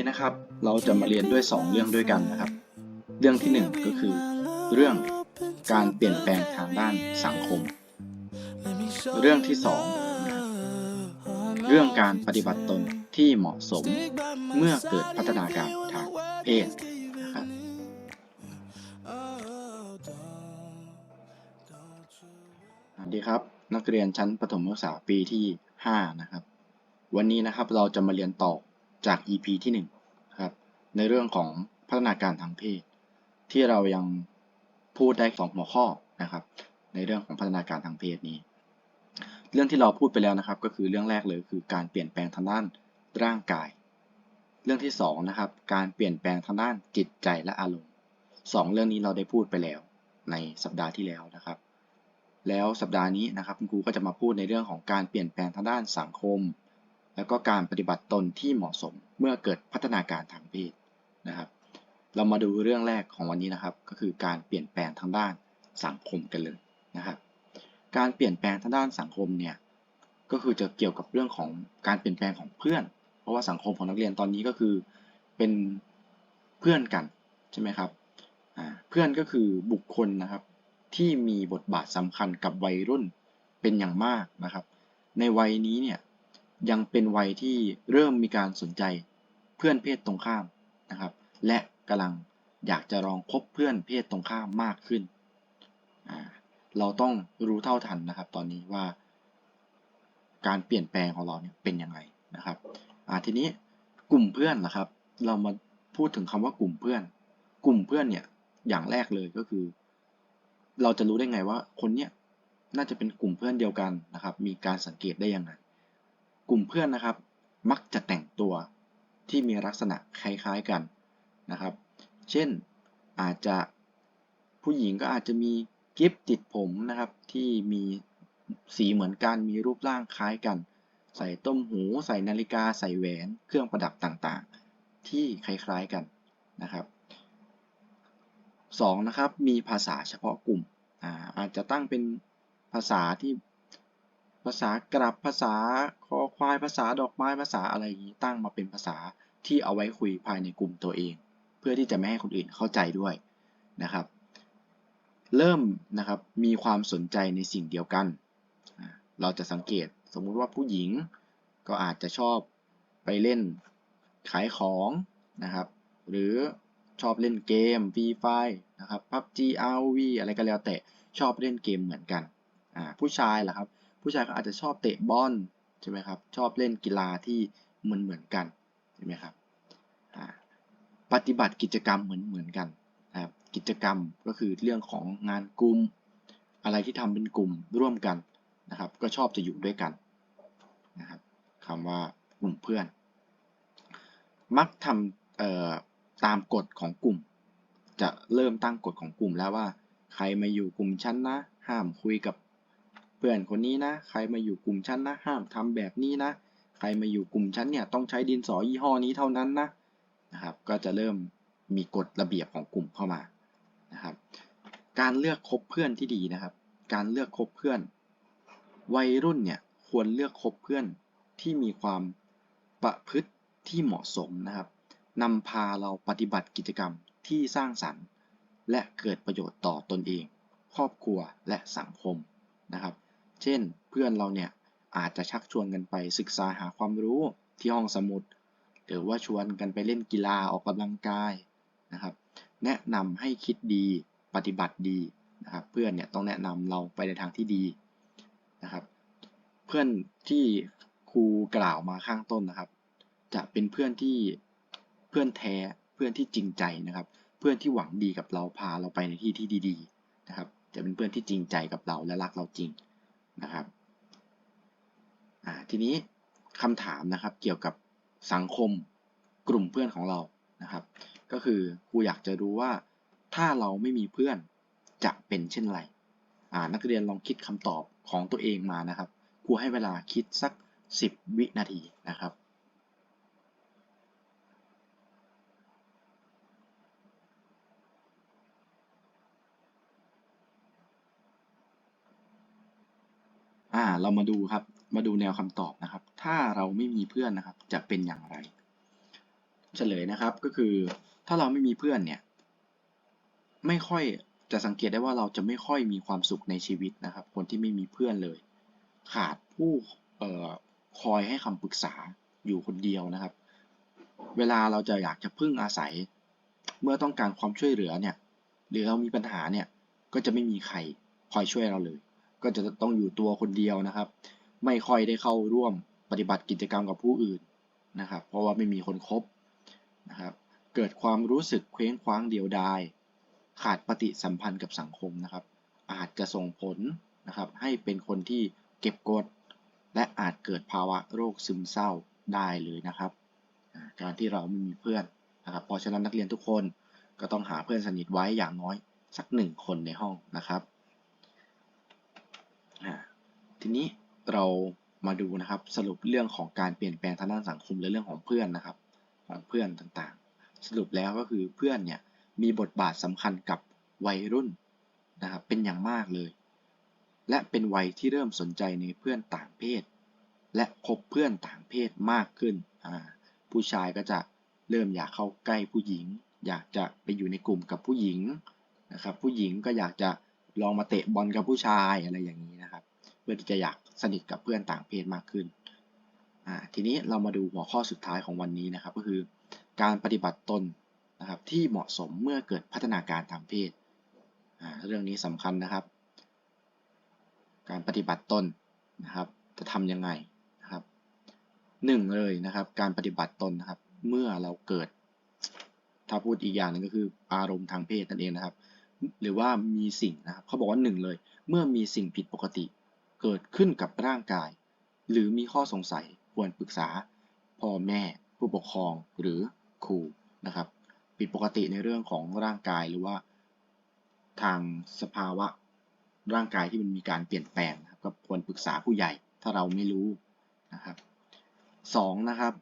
นี้นะครับ เราจะมาเรียนด้วย 2 เรื่องด้วยกันนะครับ เรื่องที่ 1 ก็คือ เรื่องการเปลี่ยนแปลงทางด้านสังคม เรื่องที่ 2 เรื่องการปฏิบัติตนที่เหมาะสมเมื่อเกิดพัฒนาการทางเพศนะครับสวัสดีครับนักเรียนชั้นประถมศึกษาปีที่ 5 นะครับ วันนี้นะครับเราจะมาเรียนต่อ จาก EP ที่1ครับในเรื่องของพัฒนาการทางเพศ ที่เรายังพูดได้สองหัวข้อนะครับ ในเรื่องของพัฒนาการทางเพศนี้ เรื่องที่เราพูดไปแล้วนะครับ ก็คือเรื่องแรกเลยคือการเปลี่ยนแปลงทางด้านร่างกาย เรื่องที่2นะครับการเปลี่ยนแปลงทางด้านจิตใจและอารมณ์สองเรื่องนี้เราได้พูดไปแล้วในสัปดาห์ที่แล้วนะครับ แล้วสัปดาห์นี้นะครับคุณครูก็จะมาพูดในเรื่องของการเปลี่ยนแปลงทางด้านสังคม แล้วก็การปฏิบัติตนที่เหมาะสมเมื่อเกิดพัฒนาการทางเพศนะครับ เรามาดูเรื่องแรกของวันนี้นะครับ ก็คือการเปลี่ยนแปลงทางด้านสังคมกันเลยนะครับ การเปลี่ยนแปลงทางด้านสังคมเนี่ยก็คือจะเกี่ยวกับเรื่องของการเปลี่ยนแปลงของเพื่อน เพราะว่าสังคมของนักเรียนตอนนี้ก็คือเป็นเพื่อนกันใช่ไหมครับเพื่อนก็คือบุคคลนะครับที่มีบทบาทสำคัญกับวัยรุ่นเป็นอย่างมากนะครับ ในวัยนี้เนี่ย ยังเป็นวัยที่เริ่มมีการสนใจเพื่อนเพศตรงข้ามนะครับ และกำลังอยากจะลองคบเพื่อนเพศตรงข้ามมากขึ้น เราต้องรู้เท่าทันนะครับ ตอนนี้ว่า การเปลี่ยนแปลงของเราเนี่ยเป็นยังไงนะครับทีนี้กลุ่มเพื่อนนะครับ เรามาพูดถึงคำว่ากลุ่มเพื่อน กลุ่มเพื่อนเนี่ยอย่างแรกเลยก็คือ เราจะรู้ได้ไงว่าคนเนี้ยน่าจะเป็นกลุ่มเพื่อนเดียวกันนะครับ มีการสังเกตได้ยังไง กลุ่มเพื่อนนะครับ มักจะแต่งตัวที่มีลักษณะคล้าย ๆกันนะครับ เช่นอาจจะผู้หญิงก็อาจจะมีกิฟติดผมนะครับที่มีสีเหมือนกันมีรูปร่างคล้ายกัน ใส่ต้มหูใส่นาฬิกาใส่แหวนเครื่องประดับต่างๆ ที่คล้ายๆกันนะครับ 2. นะครับมีภาษาเฉพาะกลุ่มอาอาจจะตั้งเป็นภาษาที่ภาษากลับภาษาคอ ควายภาษาดอกไม้ภาษาอะไรอย่างนี้ตั้งมาเป็นภาษาที่เอาไว้คุยภายในกลุ่มตัวเอง เพื่อที่จะไม่ให้คนอื่นเข้าใจด้วยนะครับ เริ่มนะครับมีความสนใจในสิ่งเดียวกัน เราจะสังเกตสมมุติว่าผู้หญิงก็อาจจะชอบไปเล่นขายของนะครับ หรือชอบเล่นเกม Free Fire นะครับ PUBG ROV อะไรก็แล้วแต่ชอบเล่นเกมเหมือนกัน ผู้ชายล่ะครับ ผู้ชายก็อาจจะชอบเตะบอล ใช่ไหมครับ ชอบเล่นกีฬาที่เหมือนเหมือนกันใช่ไหมครับปฏิบัติกิจกรรมเหมือนเหมือนกันนะครับกิจกรรมก็คือเรื่องของงานกลุ่มอะไรที่ทำเป็นกลุ่มร่วมกันนะครับ ก็ชอบจะอยู่ด้วยกันนะครับคำว่ากลุ่มเพื่อน มักทำตามกฎของกลุ่ม จะเริ่มตั้งกฎของกลุ่มแล้วว่า ใครมาอยู่กลุ่มชั้นนะ ห้ามคุยกับ เพื่อนคนนี้นะ ใครมาอยู่กลุ่มชั้นนะ ห้ามทำแบบนี้นะ ใครมาอยู่กลุ่มชั้นเนี่ยต้องใช้ดินสอยี่ห้อนี้เท่านั้นนะนะครับ ก็จะเริ่มมีกฎระเบียบของกลุ่มเข้ามานะครับ การเลือกคบเพื่อนที่ดีนะครับ การเลือกคบเพื่อน วัยรุ่นเนี่ยควรเลือกคบเพื่อนที่มีความประพฤติที่เหมาะสมนะครับนำพาเราปฏิบัติกิจกรรมที่สร้างสรรค์ และเกิดประโยชน์ต่อตนเอง ครอบครัวและสังคมนะครับ เช่น เพื่อนเราเนี่ยอาจจะชักชวนกันไปศึกษาหาความรู้ที่ห้องสมุด หรือว่าชวนกันไปเล่นกีฬาออกกำลังกายนะครับ แนะนำให้คิดดีปฏิบัติดีนะครับ เพื่อนเนี่ยต้องแนะนำเราไปในทางที่ดีนะครับ เพื่อนที่ครูกล่าวมาข้างต้นนะครับ จะเป็นเพื่อนที่เพื่อนแท้เพื่อนที่จริงใจนะครับ เพื่อนที่หวังดีกับเราพาเราไปในที่ที่ดี ๆ นะครับ จะเป็นเพื่อนที่จริงใจกับเราและรักเราจริง นะครับทีนี้คำถามนะครับเกี่ยวกับสังคมกลุ่มเพื่อนของเรานะครับ ก็คือครูอยากจะรู้ว่าถ้าเราไม่มีเพื่อนจะเป็นเช่นไรนักเรียนลองคิดคำตอบของตัวเองมานะครับครูให้เวลาคิดสัก 10 วินาทีนะครับ อ่า เรามาดูครับ มาดูแนวคำตอบนะครับ ถ้าเราไม่มีเพื่อนนะครับ จะเป็นอย่างไร เฉลยนะครับก็คือ ถ้าเราไม่มีเพื่อนเนี่ย ไม่ค่อยจะสังเกตได้ว่าเราจะไม่ค่อยมีความสุขในชีวิตนะครับ คนที่ไม่มีเพื่อนเลย ขาดผู้เอ่อคอยให้คำปรึกษาอยู่คนเดียวนะครับ เวลาเราจะอยากจะพึ่งอาศัย เมื่อต้องการความช่วยเหลือเนี่ย หรือเรามีปัญหาเนี่ย ก็จะไม่มีใครคอยช่วยเราเลย ก็จะต้องอยู่ตัวคนเดียวนะครับ ไม่ค่อยได้เข้าร่วมปฏิบัติกิจกรรมกับผู้อื่นนะครับ เพราะว่าไม่มีคนคบนะครับ เกิดความรู้สึกเคว้งคว้างเดียวดาย ขาดปฏิสัมพันธ์กับสังคมนะครับ อาจจะส่งผลนะครับ ให้เป็นคนที่เก็บกด และอาจเกิดภาวะโรคซึมเศร้าได้เลยนะครับ การที่เราไม่มีเพื่อนนะครับ เพราะฉะนั้นนักเรียนทุกคนก็ต้องหาเพื่อนสนิทไว้อย่างน้อยสักหนึ่งคนในห้องนะครับ ทีนี้เรามาดูนะครับสรุปเรื่องของการเปลี่ยนแปลงทางด้านสังคมและเรื่องของเพื่อนนะครับของเพื่อนต่างๆ สรุปแล้วก็คือเพื่อนเนี่ยมีบทบาทสำคัญกับวัยรุ่นนะครับเป็นอย่างมากเลย และเป็นวัยที่เริ่มสนใจในเพื่อนต่างเพศ และคบเพื่อนต่างเพศมากขึ้นผู้ชายก็จะเริ่มอยากเข้าใกล้ผู้หญิง อยากจะไปอยู่ในกลุ่มกับผู้หญิงนะครับผู้หญิงก็อยากจะ ลองมาเตะบอลกับผู้ชายอะไรอย่างนี้นะครับ เพื่อที่จะอยากสนิทกับเพื่อนต่างเพศมากขึ้นอ่าทีนี้เรามาดูหัวข้อสุดท้ายของวันนี้นะครับ ก็คือการปฏิบัติตนนะครับที่เหมาะสมเมื่อเกิดพัฒนาการทางเพศอ่าเรื่องนี้สำคัญนะครับ การปฏิบัติตนนะครับ จะทำยังไงนะครับหนึ่งเลยนะครับ การปฏิบัติตนนะครับ เมื่อเราเกิด ถ้าพูดอีกอย่างหนึงก็คืออารมณ์ทางเพศนั่นเองนะครับ หรือว่ามีสิ่งนะครับเขาบอกว่าหนึ่งเลย เมื่อมีสิ่งผิดปกติ เกิดขึ้นกับร่างกาย หรือมีข้อสงสัยควรปรึกษาพ่อแม่ ผู้ปกครองหรือครูนะครับ ผิดปกติในเรื่องของร่างกายหรือว่า ทางสภาวะร่างกายที่มันมีการเปลี่ยนแปลงนะครับก็ควรปรึกษาผู้ใหญ่ ถ้าเราไม่รู้นะครับสองนะครับ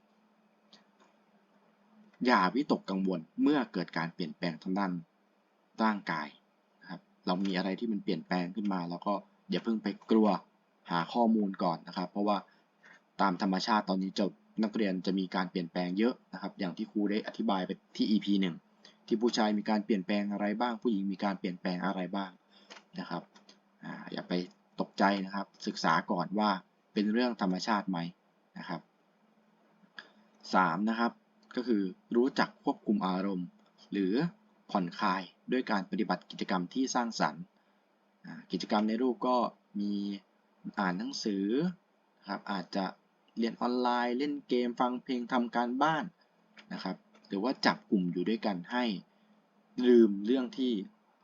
อย่าวิตกกังวลเมื่อเกิดการเปลี่ยนแปลงทางด้าน ร่างกายนะครับ เรามีอะไรที่มันเปลี่ยนแปลงขึ้นมา แล้วก็อย่าเพิ่งไปกลัวหาข้อมูลก่อนนะครับ เพราะว่าตามธรรมชาติตอนนี้จะนักเรียนจะมีการเปลี่ยนแปลงเยอะนะครับ อย่างที่ครูได้อธิบายไปที่ EP 1 ที่ผู้ชายมีการเปลี่ยนแปลงอะไรบ้าง ผู้หญิงมีการเปลี่ยนแปลงอะไรบ้างนะครับออย่าไปตกใจนะครับ ศึกษาก่อนว่าเป็นเรื่องธรรมชาติไหมนะครับสามนะครับ ก็คือรู้จักควบคุมอารมณ์ หรือผ่อนคลาย ด้วยการปฏิบัติกิจกรรมที่สร้างสรรค์ กิจกรรมในรูปก็มีอ่านหนังสือครับอาจจะเรียนออนไลน์ เล่นเกมฟังเพลงทำการบ้านนะครับ หรือว่าจับกลุ่มอยู่ด้วยกันให้ลืมเรื่องที่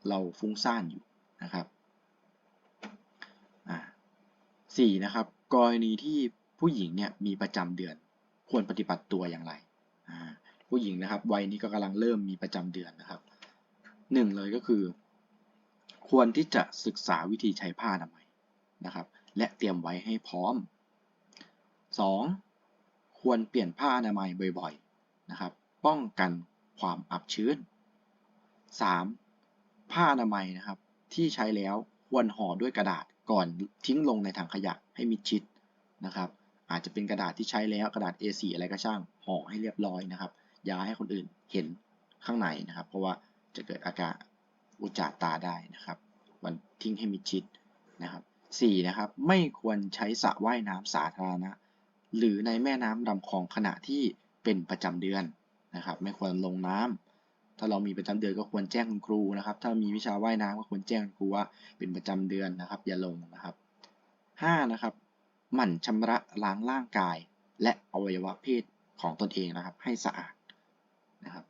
เราฟุ้งซ่านอยู่นะครับสี่นะครับกรณีที่ผู้หญิงเนี่ยมีประจำเดือน ควรปฏิบัติตัวอย่างไร ผู้หญิงนะครับวัยนี้ก็กำลังเริ่มมีประจำเดือนนะครับ หนึ่งเลยก็คือ ควรที่จะศึกษาวิธีใช้ผ้าอนามัยนะครับ และเตรียมไว้ให้พร้อม 2. ควรเปลี่ยนผ้าอนามัยบ่อยๆนะครับ ป้องกันความอับชื้น 3. ผ้าอนามัยนะครับ ที่ใช้แล้วควรห่อด้วยกระดาษก่อนทิ้งลงในถังขยะให้มิดชิดนะครับ อาจจะเป็นกระดาษที่ใช้แล้วกระดาษ A4 อะไรก็ช่างห่อให้เรียบร้อยนะครับอย่าให้คนอื่นเห็นข้างในนะครับ เพราะว่า จะเกิดอาการอุจจาตาได้นะครับ วันทิ้งให้มิดชิดนะครับ 4. นะครับ ไม่ควรใช้สระว่ายน้ำสาธารณะ หรือในแม่น้ำลำคลองขณะที่เป็นประจำเดือนนะครับ ไม่ควรลงน้ำถ้าเรามีประจำเดือนก็ควรแจ้งคุณครูนะครับ ถ้ามีวิชาว่ายน้ำก็ควรแจ้งคุณครูว่าเป็นประจำเดือนนะครับ อย่าลงนะครับ 5. นะครับหมั่นชำระล้างร่างกาย และอวัยวะเพศของตนเองนะครับ ให้สะอาดนะครับ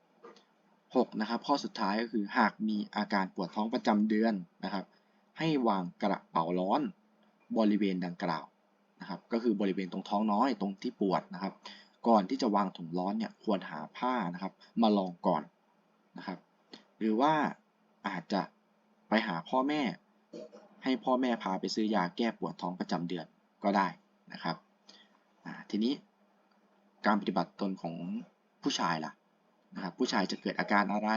6. นะครับข้อสุดท้ายก็คือหากมีอาการปวดท้องประจำเดือนนะครับ ให้วางกระเป๋าร้อนบริเวณดังกล่าวนะครับ ก็คือบริเวณตรงท้องน้อยตรงที่ปวดนะครับ ก่อนที่จะวางถุงร้อนเนี่ยควรหาผ้านะครับ มาลองก่อนนะครับ หรือว่าอาจจะไปหาพ่อแม่ ให้พ่อแม่พาไปซื้อยาแก้ปวดท้องประจำเดือนก็ได้นะครับทีนี้การปฏิบัติตนของผู้ชายล่ะ นะครับผู้ชายจะเกิดอาการอะไร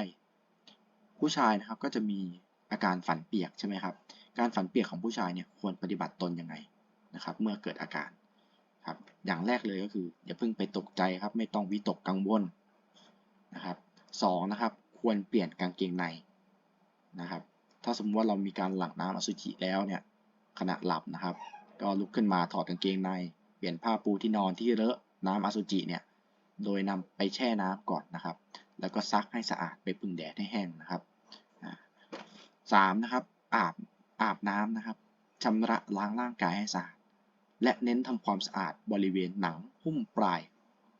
ผู้ชายนะครับก็จะมีอาการฝันเปียกใช่ไหมครับ การฝันเปียกของผู้ชายเนี่ยควรปฏิบัติตนยังไงนะครับ เมื่อเกิดอาการครับอย่างแรกเลยก็คืออย่าเพิ่งไปตกใจครับ ไม่ต้องวิตกกังวลนะครับสองนะครับ ควรเปลี่ยนกางเกงในนะครับ ถ้าสมมติว่าเรามีการหลั่งน้ำอสุจิแล้วเนี่ยขณะหลับนะครับ ก็ลุกขึ้นมาถอดกางเกงใน เปลี่ยนผ้าปูที่นอนที่เลอะน้ำอสุจิเนี่ย โดยนำไปแช่น้ำก่อนนะครับ แล้วก็ซักให้สะอาดไปพึ่งแดดให้แห้งนะครับสามนะครับอาบอาบน้ำนะครับชำระล้างร่างกายให้สะอาด และเน้นทำความสะอาดบริเวณหนังหุ้มปลาย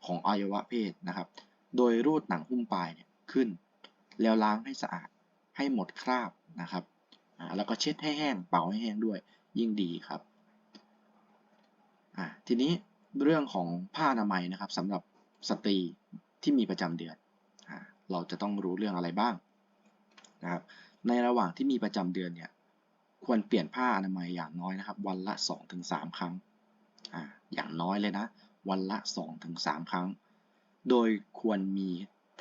ของอวัยวะเพศนะครับ โดยรูดหนังหุ้มปลายเนี่ยขึ้น แล้วล้างให้สะอาดให้หมดคราบนะครับ แล้วก็เช็ดให้แห้งเป่าให้แห้งด้วยยิ่งดีครับ ทีนี้เรื่องของผ้าอนามัยนะครับสำหรับ สตรีที่มีประจำเดือน เราจะต้องรู้เรื่องอะไรบ้างนะครับ ในระหว่างที่มีประจำเดือนเนี่ย ควรเปลี่ยนผ้าอนามัยอย่างน้อยนะครับ วันละ 2-3 ครั้งออย่างน้อยเลยนะ วันละ 2-3 ครั้ง โดยควรมี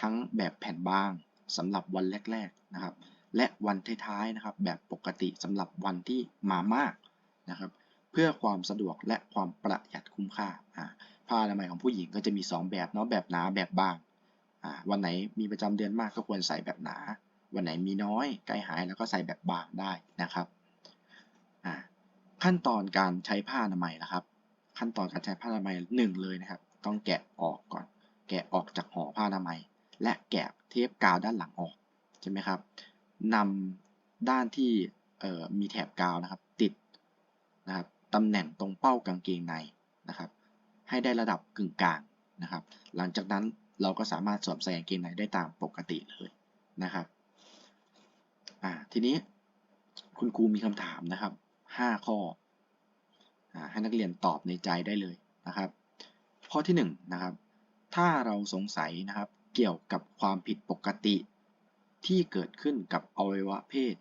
ทั้งแบบแผ่นบางสำหรับวันแรก ๆนะครับ และวันท้ายๆนะครับ แบบปกติสำหรับวันที่มามากนะครับ เพื่อความสะดวกและความประหยัดคุ้มค่าอ่า ผ้าอนามัยของผู้หญิงก็จะมี 2 แบบเนาะแบบหนาแบบบางอ่าวันไหนมีประจำเดือนมากก็ควรใส่แบบหนา วันไหนมีน้อยใกล้หายแล้วก็ใส่แบบบางได้นะครับอ่าขั้นตอนการใช้ผ้าอนามัยนะครับ ขั้นตอนการใช้ผ้าอนามัยหนึ่งเลยนะครับ ต้องแกะออกก่อน แกะออกจากห่อผ้าอนามัย และแกะเทปกาวด้านหลังออกใช่ไหมครับนำด้านที่มีแถบกาวนะครับ ติดนะครับตำแหน่งตรงเป้ากางเกงในนะครับ ให้ได้ระดับกึ่งกลางนะครับ หลังจากนั้นเราก็สามารถสวมใส่กางเกงในได้ตามปกติเลยนะครับอ่าทีนี้คุณครูมีคำถามนะครับ 5 ข้ออให้นักเรียนตอบในใจได้เลยนะครับ ข้อที่1นงนะครับ ถ้าเราสงสัยนะครับเกี่ยวกับความผิดปกติ ที่เกิดขึ้นกับอวัยวะเพศ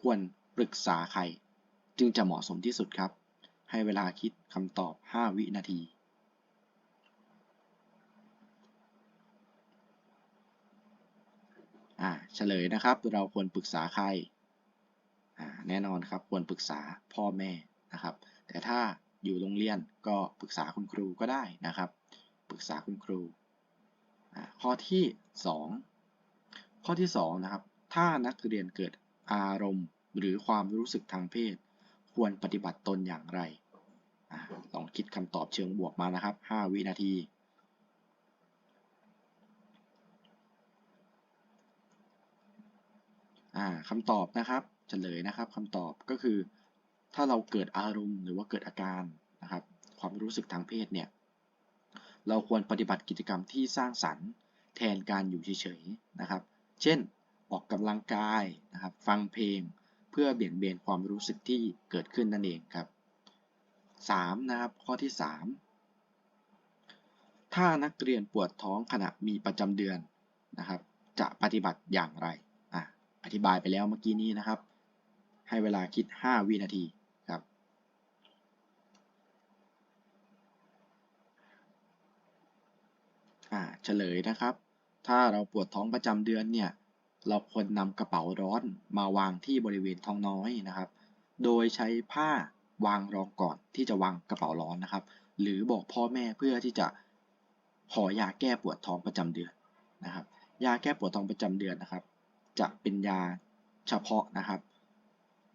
ควรปรึกษาใคร จึงจะเหมาะสมที่สุดครับ ให้เวลาคิดคำตอบ 5 วินาที อ่าเฉลยนะครับ เราควรปรึกษาใครอ่าแน่นอนครับควรปรึกษาพ่อแม่นะครับ แต่ถ้าอยู่โรงเรียนก็ปรึกษาคุณครูก็ได้นะครับ ปรึกษาคุณครูข้อที่ 2 ข้อที่2นะครับ ถ้านักเรียนเกิดอารมณ์หรือความรู้สึกทางเพศ ควรปฏิบัติตนอย่างไรอลองคิดคำตอบเชิงบวกมานะครับ 5 วินาที อ่าคำตอบนะครับเฉลยนะครับคำตอบก็คือ ถ้าเราเกิดอารมณ์หรือว่าเกิดอาการนะครับ ความรู้สึกทางเพศเนี่ยเราควรปฏิบัติกิจกรรมที่สร้างสรรค์แทนการอยู่เฉยๆนะครับ เช่น ออกกำลังกายนะครับ ฟังเพลงเพื่อเบี่ยงเบนความรู้สึกที่เกิดขึ้นนั่นเองครับ 3. นะครับข้อที่ 3 ถ้านักเรียนปวดท้องขณะมีประจำเดือนนะครับ จะปฏิบัติอย่างไร อธิบายไปแล้วเมื่อกี้นี้นะครับ ให้เวลาคิด 5 วินาทีครับ อ่าเฉลยนะครับ ถ้าเราปวดท้องประจำเดือนเนี่ย เราควรนำกระเป๋าร้อนมาวางที่บริเวณท้องน้อยนะครับ โดยใช้ผ้าวางรองก่อนที่จะวางกระเป๋าร้อนนะครับ หรือบอกพ่อแม่เพื่อที่จะขอยาแก้ปวดท้องประจำเดือนนะครับ ยาแก้ปวดท้องประจำเดือนนะครับ จะเป็นยาเฉพาะนะครับ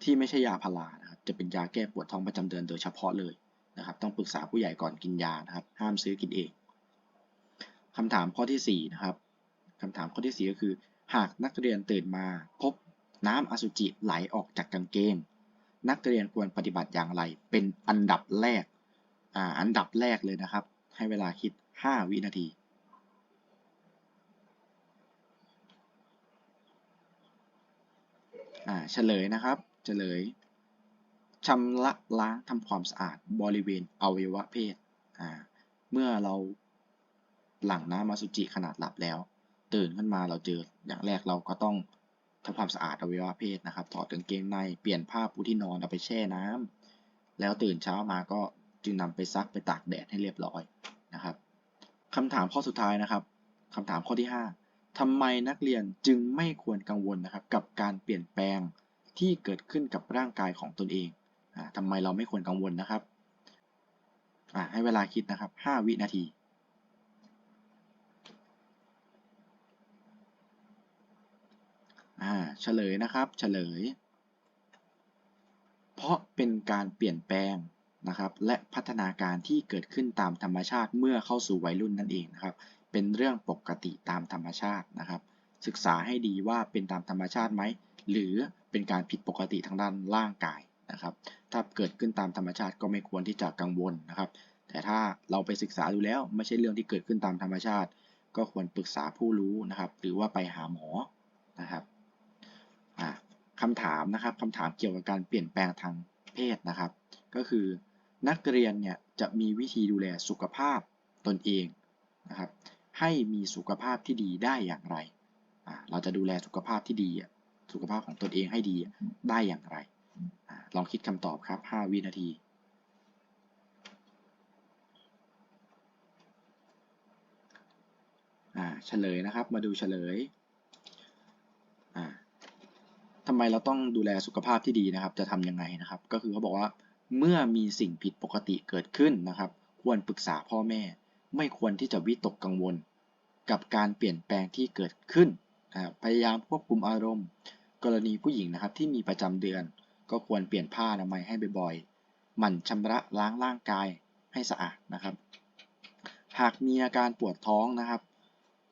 ที่ไม่ใช่ยาพารานะครับ จะเป็นยาแก้ปวดท้องประจำเดือนโดยเฉพาะเลยนะครับ ต้องปรึกษาผู้ใหญ่ก่อนกินยานะครับ ห้ามซื้อกินเองคำถามข้อที่4นะครับคำถามข้อที่ 4 ก็คือ หากนักเรียนตื่นมาพบน้ำอสุจิไหลออกจากกางเกง นักเรียนควรปฏิบัติอย่างไร เป็นอันดับแรกอ่าอันดับแรกเลยนะครับ ให้เวลาคิด 5 วินาที อ่าเฉลยนะครับเฉลยชำระล้างทำความสะอาดบริเวณอวัยวะเพศอ่าเมื่อเราหลังน้ำอสุจิขนาดหลับแล้ว ตื่นขึ้นมาเราเจออย่างแรกเราก็ต้องทำความสะอาดอวัยวะเพศนะครับ ถอดกางเกงในเปลี่ยนผ้าปูที่นอนเอาไปแช่น้ำแล้วตื่นเช้ามาก็จึงนำไปซักไปตากแดดให้เรียบร้อยนะครับคำถามข้อสุดท้ายนะครับคำถามข้อที่ 5 ทำไมนักเรียนจึงไม่ควรกังวลนะครับกับการเปลี่ยนแปลงที่เกิดขึ้นกับร่างกายของตนเองอ่าทำไมเราไม่ควรกังวลนะครับ ให้เวลาคิดนะครับ 5 วินาทีเฉลยนะครับเฉลย เพราะเป็นการเปลี่ยนแปลงนะครับ และพัฒนาการที่เกิดขึ้นตามธรรมชาติเมื่อเข้าสู่วัยรุ่นนั่นเองนะครับ เป็นเรื่องปกติตามธรรมชาตินะครับ ศึกษาให้ดีว่าเป็นตามธรรมชาติไหม หรือเป็นการผิดปกติทางด้านร่างกายนะครับ ถ้าเกิดขึ้นตามธรรมชาติก็ไม่ควรที่จะกังวลนะครับ แต่ถ้าเราไปศึกษาดูแล้วไม่ใช่เรื่องที่เกิดขึ้นตามธรรมชาติ ก็ควรปรึกษาผู้รู้นะครับ หรือว่าไปหาหมอนะครับคำถามนะครับคำถามเกี่ยวกับการเปลี่ยนแปลงทางเพศนะครับ ก็คือนักเรียนเนี่ยจะมีวิธีดูแลสุขภาพตนเองนะครับ ให้มีสุขภาพที่ดีได้อย่างไร เราจะดูแลสุขภาพที่ดี สุขภาพของตนเองให้ดีได้อย่างไรอลองคิดคำตอบครับ 5 วินาทีอ่าเฉลยนะครับ มาดูเฉลยทำไมเราต้องดูแลสุขภาพที่ดีนะครับ จะทำยังไงนะครับ ก็คือเขาบอกว่าเมื่อมีสิ่งผิดปกติเกิดขึ้นนะครับ ควรปรึกษาพ่อแม่ ไม่ควรที่จะวิตกกังวล กับการเปลี่ยนแปลงที่เกิดขึ้นนะพยายามควบคุมอารมณ์ กรณีผู้หญิงนะครับที่มีประจำเดือน ก็ควรเปลี่ยนผ้าอนามัยให้บ่อยๆหมั่นชำระล้างร่างกายให้สะอาดนะครับ หากมีอาการปวดท้องนะครับ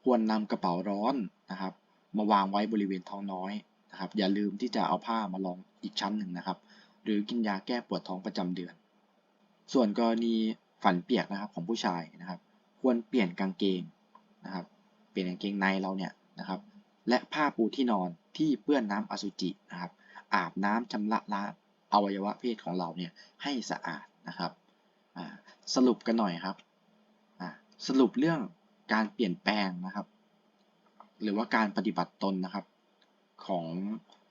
ควรนำกระเป๋าร้อนนะครับ มาวางไว้บริเวณท้องน้อยนะครับ อย่าลืมที่จะเอาผ้ามารองอีกชั้นหนึ่งนะครับ หรือกินยาแก้ปวดท้องประจำเดือน ส่วนกรณีฝันเปียกนะครับของผู้ชายนะครับ ควรเปลี่ยนกางเกงนะครับ เปลี่ยนกางเกงในเราเนี่ยนะครับ และผ้าปูที่นอนที่เปื้อนน้ำอสุจินะครับ อาบน้ำชำระล้างอวัยวะเพศของเราเนี่ยให้สะอาดนะครับ สรุปกันหน่อยครับ สรุปเรื่องการเปลี่ยนแปลงนะครับ หรือว่าการปฏิบัติตนนะครับ ของ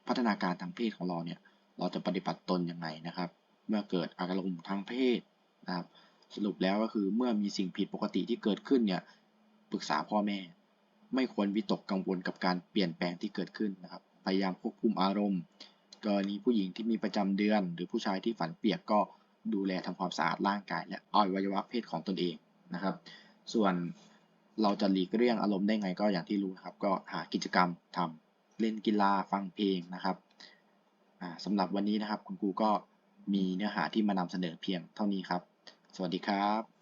พัฒนาการทางเพศของเราเนี่ย เราจะปฏิบัติตนยังไงนะครับ เมื่อเกิดอารมณ์ทางเพศนะครับ สรุปแล้วก็คือเมื่อมีสิ่งผิดปกติที่เกิดขึ้นเนี่ยปรึกษาพ่อแม่ ไม่ควรวิตกกังวลกับการเปลี่ยนแปลงที่เกิดขึ้นนะครับ พยายามควบคุมอารมณ์ กรณีผู้หญิงที่มีประจำเดือน หรือผู้ชายที่ฝันเปียกก็ดูแลทำความสะอาดร่างกาย และอวัยวะเพศของตนเองนะครับ ส่วนเราจะหลีกเลี่ยงอารมณ์ได้ไงก็อย่างที่รู้นะครับ ก็หากิจกรรมทำเล่นกีฬาฟังเพลงนะครับสำหรับวันนี้นะครับคุณครูก็มีเนื้อหาที่มานำเสนอเพียงเท่านี้ครับ สวัสดีครับ